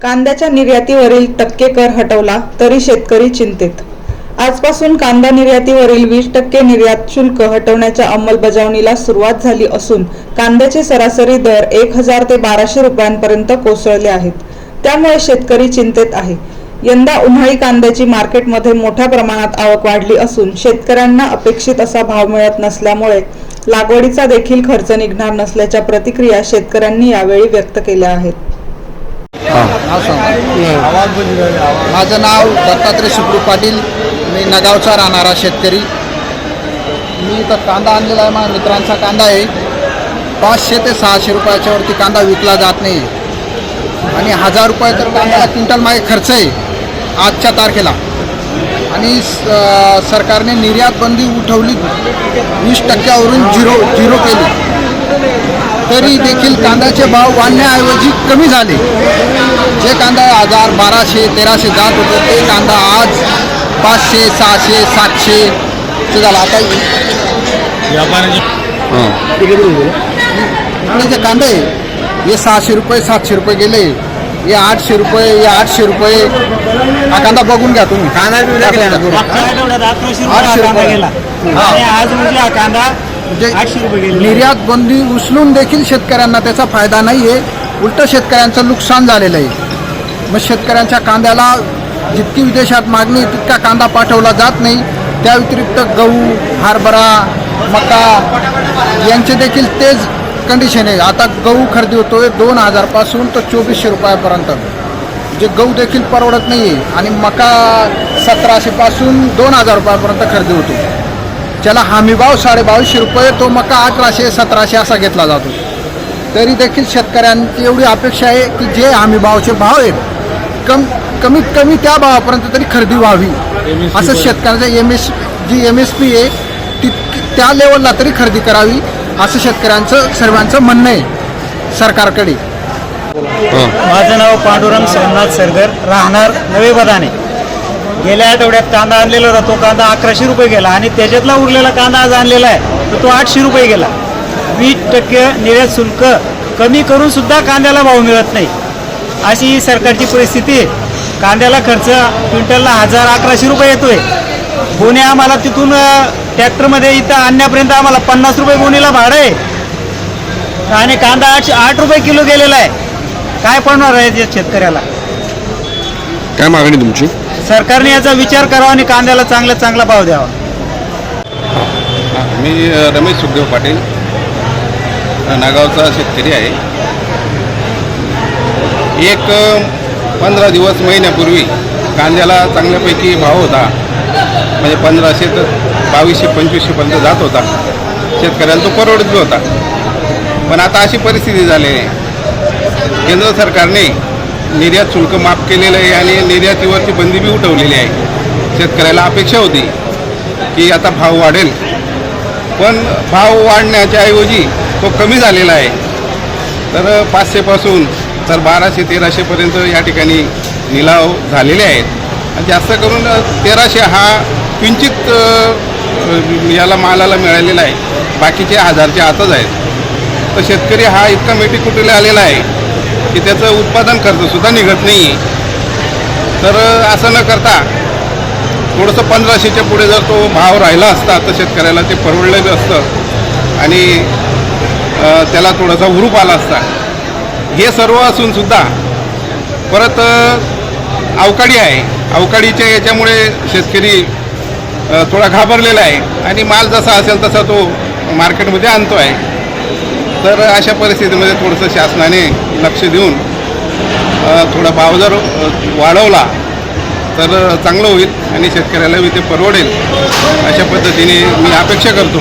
कांद्याच्या निर्यातीवरील टक्के कर हटवला तरी शेतकरी चिंतेत. आजपासून कांदा निर्यातीवरील वीस टक्के निर्यात शुल्क हटवण्याच्या अंमलबजावणीला सुरुवात झाली असून कांद्याचे सरासरी दर एक हजार ते बाराशे रुपयांपर्यंत कोसळले आहेत. त्यामुळे शेतकरी चिंतेत आहे. यंदा उन्हाळी कांद्याची मार्केटमध्ये मोठ्या प्रमाणात आवक वाढली असून शेतकऱ्यांना अपेक्षित असा भाव मिळत नसल्यामुळे लागवडीचा देखील खर्च निघणार नसल्याच्या प्रतिक्रिया शेतकऱ्यांनी यावेळी व्यक्त केल्या आहेत. माझं नाव दत्तात्रय सुप्रू पाटील. मी नगावचा राहणारा शेतकरी. मी इथं कांदा आणलेला आहे माझ्या मित्रांचा कांदा आहे. पाचशे ते सहाशे रुपयाच्या वरती कांदा विकला जात नाही. आणि हजार रुपये तर कांदा क्विंटल मागे खर्च आहे आजच्या तारखेला. आणि स- सरकारने निर्यात बंदी उठवली वीस टक्क्यावरून झिरो झिरो केली. तरी देखील कांद्याचे भाव वाढण्याऐवजी कमी झाले. जे कांदा हजार बाराशे तेराशे जात होते ते कांदा आज पाचशे सहाशे सातशे ते झालं. आता इकडे जे कांदे आहे, हे सहाशे रुपये सातशे रुपये गेले. हे आठशे रुपये हे आठशे रुपये. हा कांदा बघून घ्या तुम्ही. कांदा आठशे रुपये. गेला. हा. आणि आज म्हणजे हा कांदा म्हणजे निर्यात बंदी उचलून देखील शेतकऱ्यांना त्याचा फायदा नाही आहे उलट शेतकऱ्यांचं नुकसान झालेलं आहे. मग शेतकऱ्यांच्या कांद्याला जितकी विदेशात मागणी तितका कांदा पाठवला जात नाही. त्या व्यतिरिक्त गहू हरभरा मका यांचे देखील तेच कंडिशन आहे. आता गहू खरेदी होतोय दोन हजारपासून तर चोवीसशे रुपयापर्यंत. जे गहू देखील परवडत नाही आहे आणि मका सतराशेपासून दोन हजार रुपयापर्यंत खरेदी होतो ज्याला हमी भाव साडेबावीसशे रुपये तो मका अठराशे सतराशे असा घेतला जातो. तरी देखील शेतकऱ्यांची एवढी अपेक्षा आहे की जे हमी भावाचे भाव आहेत कम कमीत कमी त्या भावापर्यंत तरी खरेदी व्हावी. असं शेतकऱ्यांचं M S G M S P आहे ती त्या लेवलला तरी खरेदी करावी असं शेतकऱ्यांचं सर्वांचं म्हणणं आहे सरकारकडे. माझं नाव पांडुरंग सोमनाथ सरगर राहणार नवे बदाने. गेल्या आठवड्यात कांदा आणलेला होता तो कांदा अकराशे रुपये गेला आणि त्याच्यातला उरलेला कांदा आज आणलेला आहे तर तो आठशे रुपये गेला. वीस टक्के निर्यात शुल्क कमी करून सुद्धा कांद्याला भाव मिळत नाही. अशी ही सरकारची परिस्थिती आहे. कांद्याला खर्च क्विंटलला हजार अकराशे रुपये येतोय. गोणे आम्हाला तिथून ट्रॅक्टरमध्ये इथं आणण्यापर्यंत आम्हाला पन्नास रुपये गोणीला भाडं आहे. आणि कांदा आठ आठ रुपये किलो गेलेला आहे. काय पडणार आहे या शेतकऱ्याला? काय मागणी तुमची? सरकारने याचा विचार करावा आणि कांद्याला चांगला चांगला भाव द्यावा. मी रमेश सुखदेव पाटील. नागावचा शेतकरी आहे. एक पंधरा दिवस महिन्यापूर्वी कांद्याला चांगल्यापैकी भाव होता. म्हणजे पंधराशे तर बावीसशे पंचवीसशेपर्यंत जात होता. शेतकऱ्याला तो परवडत होता पण आता अशी परिस्थिती झाली आहे. केंद्र सरकारने निर्यात शुल्क माफ केलेलं आहे आणि निर्यातीवरची बंदी बी उठवलेली आहे. शेतकऱ्याला अपेक्षा होती की आता भाव वाढेल. पण भाव वाढण्याच्या ऐवजी तो कमी झालेला आहे. तर पाचशेपासून तर बाराशे तेराशेपर्यंत या ठिकाणी निलाव झालेले आहेत. आणि जास्त करून तेराशे हा किंचित याला मालाला मिळालेला आहे. बाकीचे हजारच्या आतच आहेत. तर शेतकरी हा इतका मेटीकुटीला आलेला आहे. की त्याचं उत्पादन खर्चसुद्धा निघत नाही आहे तर असं न करता थोडंसं पंधराशेच्या पुढे जर तो भाव राहिला असता तर शेतकऱ्याला ते परवडलेलं असतं. आणि त्याला थोडासा उरूप आला असता. हे सर्व असूनसुद्धा परत अवकाळी आहे. अवकाळीच्या याच्यामुळे शेतकरी थोडा घाबरलेला आहे. आणि माल जसा असेल तसा तो मार्केटमध्ये आणतो आहे तर अशा परिस्थितीमध्ये थोडंसं शासनाने लक्ष देऊन थोडा भाव जर वाढवला तर चांगलं होईल आणि शेतकऱ्यालाही ते परवडेल अशा पद्धतीने मी अपेक्षा करतो.